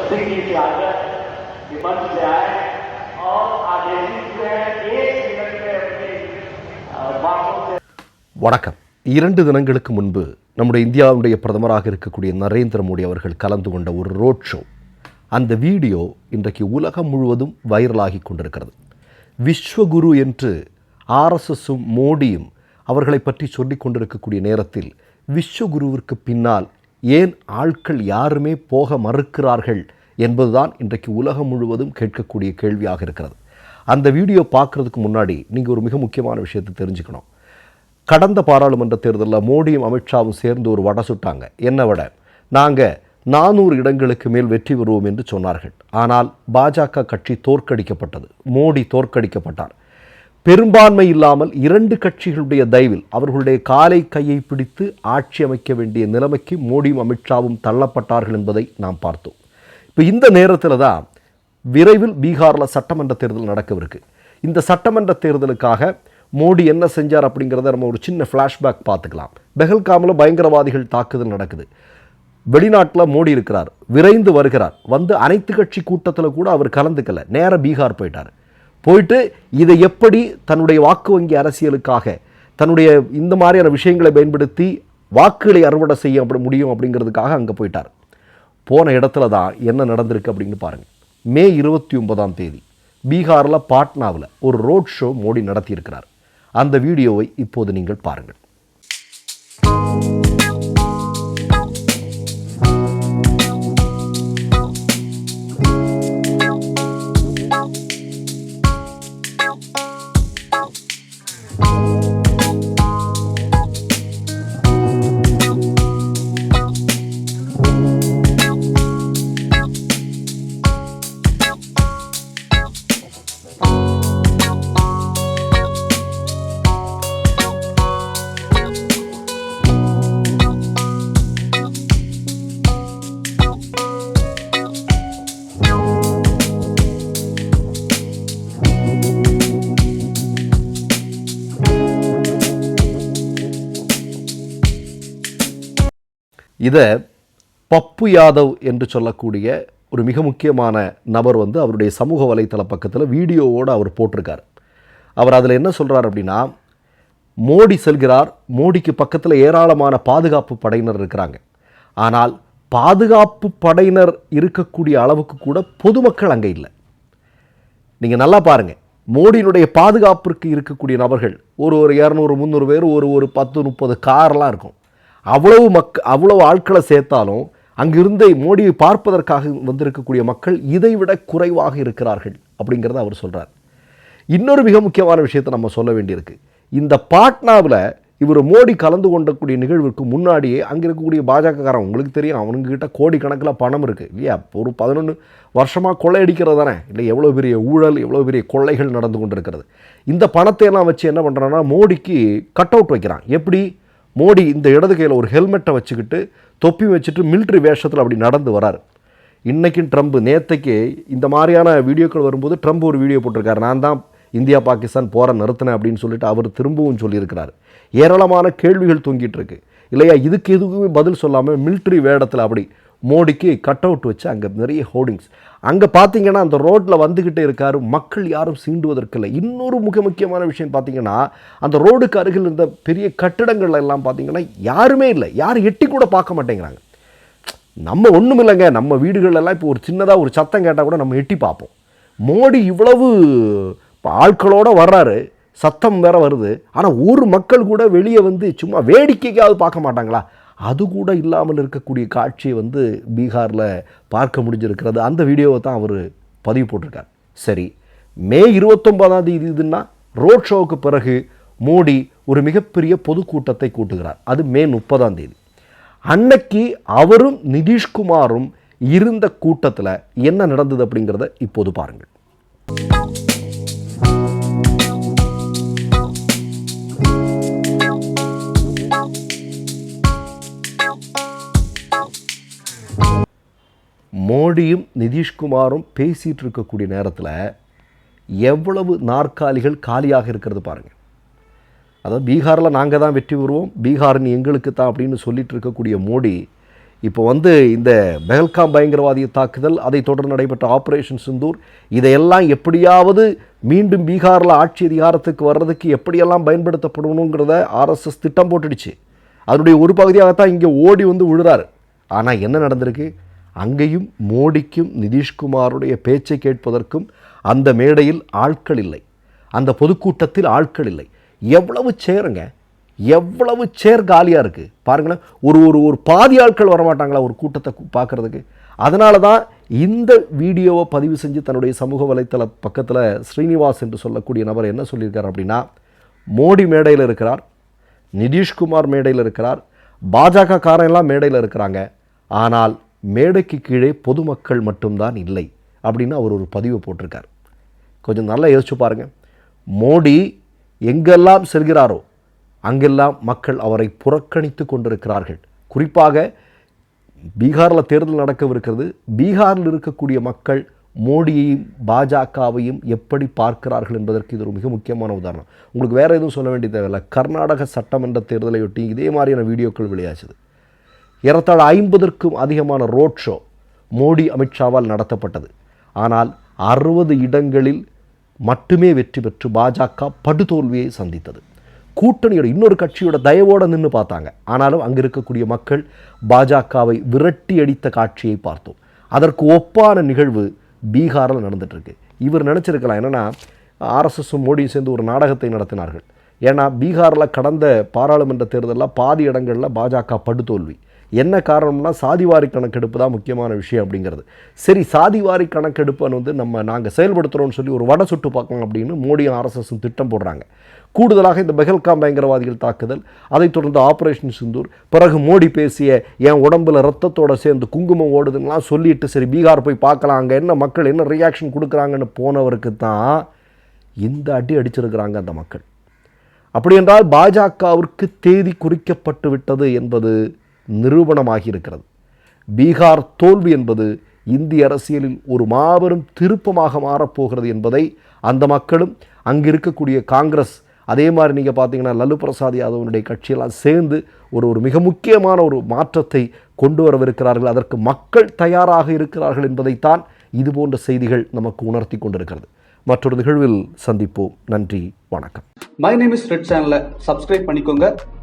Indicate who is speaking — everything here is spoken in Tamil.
Speaker 1: दिल्ली से आकर विमंच से आए और आदेशित हुए हैं एक मिनट में अपनी अ, बातों से
Speaker 2: வணக்கம் இரண்டு தினங்களுக்கு முன்பு நம்முடைய இந்தியாவுடைய பிரதமராக இருக்கக்கூடிய நரேந்திர மோடி அவர்கள் கலந்து கொண்ட ஒரு ரோட் ஷோ அந்த வீடியோ இன்றைக்கு உலகம் முழுவதும் வைரலாகி கொண்டிருக்கிறது விஸ்வகுரு என்று ஆர்எஸ்எஸும் மோடியும் அவர்களை பற்றி சொல்லிக் கொண்டிருக்கக்கூடிய நேரத்தில் விஸ்வகுருவிற்கு பின்னால் ஏன் ஆட்கள் யாருமே போக மறுக்கிறார்கள் என்பதுதான் இன்றைக்கு உலகம் முழுவதும் கேட்கக்கூடிய கேள்வியாக இருக்கிறது. அந்த வீடியோ பார்க்குறதுக்கு முன்னாடி நீங்கள் ஒரு மிக முக்கியமான விஷயத்தை தெரிஞ்சுக்கணும். கடந்த பாராளுமன்ற தேர்தலில் மோடியும் அமித்ஷாவும் சேர்ந்து ஒரு வடை சுட்டாங்க. என்ன வடை? நாங்கள் நானூறு இடங்களுக்கு மேல் வெற்றி பெறுவோம் என்று சொன்னார்கள். ஆனால் பாஜக கட்சி தோற்கடிக்கப்பட்டது. மோடி தோற்கடிக்கப்பட்டார். பெரும்பான்மை இல்லாமல் இரண்டு கட்சிகளுடைய தயவில் அவர்களுடைய காலை கையை பிடித்து ஆட்சி அமைக்க வேண்டிய நிலைமைக்கு மோடியும் அமித்ஷாவும் தள்ளப்பட்டார்கள் என்பதை நாம் பார்த்தோம். இப்போ இந்த நேரத்தில் தான் விரைவில் பீகாரில் சட்டமன்ற தேர்தல் நடக்கவிருக்கு. இந்த சட்டமன்ற தேர்தலுக்காக மோடி என்ன செஞ்சார் அப்படிங்கிறத நம்ம ஒரு சின்ன ஃப்ளாஷ்பேக் பார்த்துக்கலாம். பெஹல்காமில் பயங்கரவாதிகள் தாக்குதல் நடக்குது. வெளிநாட்டில் மோடி இருக்கிறார் விரைந்து வருகிறார். வந்து அனைத்து கட்சி கூட்டத்தில் கூட அவர் கலந்துக்கல. நேர பீகார் போயிட்டார். போயிட்டு இதை எப்படி தன்னுடைய வாக்கு வங்கி அரசியலுக்காக தன்னுடைய இந்த மாதிரியான விஷயங்களை பயன்படுத்தி வாக்குகளை அறுவடை செய்ய அப்படி முடியும் அப்படிங்கிறதுக்காக அங்கே போயிட்டார். போன இடத்துல தான் என்ன நடந்திருக்கு அப்படின்னு பாருங்கள் மே இருபத்தி ஒன்பதாம் தேதி பீகாரில் பாட்னாவில் ஒரு ரோட் ஷோ மோடி நடத்தியிருக்கிறார். அந்த வீடியோவை இப்போது நீங்கள் பாருங்கள். இதை பப்பு யாதவ் என்று சொல்லக்கூடிய ஒரு மிக முக்கியமான நபர் வந்து அவருடைய சமூக வலைத்தள பக்கத்தில் வீடியோவோடு அவர் போட்டிருக்கார். அவர் அதில் என்ன சொல்கிறார் அப்படின்னா மோடி செல்கிறார் மோடிக்கு பக்கத்தில் ஏராளமான பாதுகாப்பு படையினர் இருக்கிறாங்க. ஆனால் பாதுகாப்பு படையினர் இருக்கக்கூடிய அளவுக்கு கூட பொதுமக்கள் அங்கே இல்லை. நீங்கள் நல்லா பாருங்கள் மோடியினுடைய பாதுகாப்பிற்கு இருக்கக்கூடிய நபர்கள் ஒரு ஒரு இரநூறு முந்நூறு பேர் ஒரு ஒரு பத்து முப்பது கார்லாம் இருக்கும். அவ்வளவு மக் அவ்வளவு ஆட்களை சேர்த்தாலும் அங்கிருந்த மோடியை பார்ப்பதற்காக வந்திருக்கக்கூடிய மக்கள் இதைவிட குறைவாக இருக்கிறார்கள் அப்படிங்கிறத அவர் சொல்கிறார் இன்னொரு மிக முக்கியமான விஷயத்தை நம்ம சொல்ல வேண்டியிருக்கு. இந்த பாட்னாவில் இவர் மோடி கலந்து கொண்டக்கூடிய நிகழ்வுக்கு முன்னாடியே அங்கே இருக்கக்கூடிய பாஜகக்காரன் உங்களுக்கு தெரியும் அவனுங்கிட்ட கோடிக்கணக்கில் பணம் இருக்குது இல்லையா? ஒரு பதினொன்று வருஷமாக கொள்ளையடிக்கிறது தானே. இல்லை எவ்வளோ பெரிய ஊழல் எவ்வளோ பெரிய கொள்ளைகள் நடந்து கொண்டிருக்கிறது. இந்த பணத்தை எல்லாம் வச்சு என்ன பண்ணுறான்னா மோடிக்கு கட் அவுட் வைக்கிறான். எப்படி? மோடி இந்த இடது கையில் ஒரு ஹெல்மெட்டை வச்சுக்கிட்டு தொப்பி வச்சுட்டு மிலிட்ரி வேஷத்தில் அப்படி நடந்து வரார். இன்றைக்கும் ட்ரம்ப் நேத்தைக்கு இந்த மாதிரியான வீடியோக்கள் வரும்போது ட்ரம்ப் ஒரு வீடியோ போட்டிருக்காரு. நான் தான் இந்தியா பாகிஸ்தான் போகிற நிறுத்தினேன் அப்படின்னு சொல்லிட்டு அவர் திரும்பவும் சொல்லியிருக்கிறார். ஏராளமான கேள்விகள் தொங்கிட்டு இருக்கு. இல்லையா இதுக்கு எதுக்குமே பதில் சொல்லாமல் மிலிட்ரி வேடத்தில் அப்படி மோடிக்கு கட் அவுட் வச்சு அங்கே நிறைய ஹோர்டிங்ஸ் அங்கே பார்த்தீங்கன்னா அந்த ரோட்டில் வந்துக்கிட்டே இருக்காரு. மக்கள் யாரும் சீண்டுவதற்கில்லை. இன்னொரு மிக முக்கியமான விஷயம் பார்த்தீங்கன்னா அந்த ரோடுக்கு அருகில் இருந்த பெரிய கட்டிடங்கள் எல்லாம் பார்த்தீங்கன்னா யாருமே இல்லை. யாரும் எட்டி கூட பார்க்க மாட்டேங்கிறாங்க. நம்ம ஒன்றும் இல்லைங்க. நம்ம வீடுகளெல்லாம் இப்போ ஒரு சின்னதாக ஒரு சத்தம் கேட்டால் கூட நம்ம எட்டி பார்ப்போம். மோடி இவ்வளவு ஆட்களோடு வர்றாரு. சத்தம் வேற வருது. ஆனால் ஒரு மக்கள் கூட வெளியே வந்து சும்மா வேடிக்கைக்காவது பார்க்க மாட்டாங்களா? அது கூட இல்லாமல் இருக்கக்கூடிய காட்சியை வந்து பீகாரில் பார்க்க முடிஞ்சிருக்கிறது. அந்த வீடியோவை தான் அவர் பதிவு போட்டிருக்கார். சரி மே இருபத்தொன்பதாம் தேதி இதுன்னா ரோட் ஷோவுக்கு பிறகு மோடி ஒரு மிகப்பெரிய பொதுக்கூட்டத்தை கூட்டுகிறார். அது மே முப்பதாம் தேதி. அன்னைக்கு அவரும் நிதிஷ்குமாரும் இருந்த கூட்டத்தில் என்ன நடந்தது அப்படிங்கிறத இப்போது பாருங்கள். மோடியும் நிதிஷ்குமாரும் பேசிகிட்டு இருக்கக்கூடிய நேரத்தில் எவ்வளவு நாற்காலிகள் காலியாக இருக்கிறது பாருங்கள் அதாவது பீகாரில் நாங்கள் தான் வெற்றி பெறுவோம் பீகாரின் எங்களுக்கு தான் அப்படின்னு சொல்லிட்டு இருக்கக்கூடிய மோடி இப்போ வந்து இந்த பெஹல்காம் பயங்கரவாதிய தாக்குதல் அதை தொடர்ந்து நடைபெற்ற ஆப்ரேஷன் சிந்தூர் இதையெல்லாம் எப்படியாவது மீண்டும் பீகாரில் ஆட்சி அதிகாரத்துக்கு வர்றதுக்கு எப்படியெல்லாம் பயன்படுத்தப்படணுங்கிறத ஆர்எஸ்எஸ் திட்டம் போட்டுடுச்சு. அதனுடைய ஒரு பகுதியாகத்தான் இங்கே ஓடி வந்து விழுறாரு. ஆனால் என்ன நடந்திருக்கு? அங்கேயும் மோடிக்கும் நிதிஷ்குமாருடைய பேச்சை கேட்பதற்கும் அந்த மேடையில் ஆட்கள் இல்லை. அந்த பொதுக்கூட்டத்தில் ஆட்கள் இல்லை. எவ்வளவு சேருங்க? எவ்வளவு சேர் காலியாக இருக்குது பாருங்களேன் ஒரு ஒரு ஒரு பாதி ஆட்கள் வரமாட்டாங்களா ஒரு கூட்டத்தை பார்க்குறதுக்கு? அதனால தான் இந்த வீடியோவை பதிவு செஞ்சு தன்னுடைய சமூக வலைத்தள பக்கத்தில் ஸ்ரீனிவாஸ் என்று சொல்லக்கூடிய நபர் என்ன சொல்லியிருக்கார் அப்படின்னா மோடி மேடையில் இருக்கிறார் நிதிஷ்குமார் மேடையில் இருக்கிறார் பாஜக காரெல்லாம் மேடையில் இருக்கிறாங்க. ஆனால் மேடைக்கு கீழே பொதுமக்கள் மட்டும்தான் இல்லை அப்படின்னு அவர் ஒரு பதிவு போட்டிருக்கார். கொஞ்சம் நல்லா யோசிச்சு பாருங்கள் மோடி எங்கெல்லாம் செல்கிறாரோ அங்கெல்லாம் மக்கள் அவரை புறக்கணித்து கொண்டிருக்கிறார்கள். குறிப்பாக பீகாரில் தேர்தல் நடக்கவிருக்கிறது. பீகாரில் இருக்கக்கூடிய மக்கள் மோடியையும் பாஜகவையும் எப்படி பார்க்கிறார்கள் என்பதற்கு இது ஒரு மிக முக்கியமான உதாரணம். உங்களுக்கு வேறு எதுவும் சொல்ல வேண்டிய தேவையில்லை. கர்நாடக சட்டமன்ற தேர்தலையொட்டி இதே மாதிரியான வீடியோக்கள் வெளியாச்சுது. ஏறத்தாழ ஐம்பதற்கும் அதிகமான ரோட் ஷோ மோடி அமித்ஷாவால் நடத்தப்பட்டது. ஆனால் அறுபது இடங்களில் மட்டுமே வெற்றி பெற்று பாஜக படுதோல்வியை சந்தித்தது. கூட்டணியோட இன்னொரு கட்சியோட தயவோடு நின்று பார்த்தாங்க. ஆனாலும் அங்கே இருக்கக்கூடிய மக்கள் பாஜகவை விரட்டி அடித்த காட்சியை பார்த்தோம். அதற்கு ஒப்பான நிகழ்வு பீகாரில் நடந்துட்டுருக்கு. இவர் நினச்சிருக்கலாம் என்னென்னா ஆர்எஸ்எஸும் மோடியும் சேர்ந்து ஒரு நாடகத்தை நடத்தினார்கள். ஏன்னா பீகாரில் கடந்த பாராளுமன்ற தேர்தலில் பாதி இடங்களில் பாஜக படுதோல்வி. என்ன காரணம்னா சாதிவாரி கணக்கெடுப்பு தான் முக்கியமான விஷயம் அப்படிங்கிறது. சரி சாதிவாரி கணக்கெடுப்பை வந்து நம்ம நாங்கள் செயல்படுத்துகிறோம்னு சொல்லி ஒரு வடை சுட்டு பார்க்கலாம் அப்படின்னு மோடியும் ஆர்எஸ்எஸும் திட்டம் போடுறாங்க. கூடுதலாக இந்த பெஹல்காம் பயங்கரவாதிகள் தாக்குதல் அதைத் தொடர்ந்து ஆப்ரேஷன் சிந்தூர் பிறகு மோடி பேசிய என் உடம்புல ரத்தத்தோட சேர்ந்து குங்குமம் ஓடுதுன்னெலாம் சொல்லிட்டு சரி பீகார் போய் பார்க்கலாம் அங்கே என்ன மக்கள் என்ன ரியாக்ஷன் கொடுக்குறாங்கன்னு போனவருக்கு தான் இந்த அடி அடிச்சிருக்கிறாங்க அந்த மக்கள். அப்படி என்றால் பாஜகவிற்கு தேதி குறிக்கப்பட்டு விட்டது என்பது நிரூபணமாகி இருக்கிறது பீகார் தோல்வி என்பது இந்திய அரசியலில் ஒரு மாபெரும் திருப்பமாக மாறப்போகிறது என்பதை அந்த மக்களும் அங்கு இருக்கக்கூடிய காங்கிரஸ் அதே மாதிரி நீங்கள் பார்த்தீங்கன்னா லல்லு பிரசாத் யாதவனுடைய கட்சியெல்லாம் சேர்ந்து ஒரு ஒரு மிக முக்கியமான ஒரு மாற்றத்தை கொண்டு வரவிருக்கிறார்கள். அதற்கு மக்கள் தயாராக இருக்கிறார்கள் என்பதைத்தான் இது போன்ற செய்திகள் நமக்கு உணர்த்தி கொண்டிருக்கிறது. மற்றொரு நிகழ்வில் சந்திப்போம். நன்றி வணக்கம்.
Speaker 3: மை நேம் இஸ் ரெட் சேனலை சப்ஸ்கிரைப் பண்ணிக்கோங்க.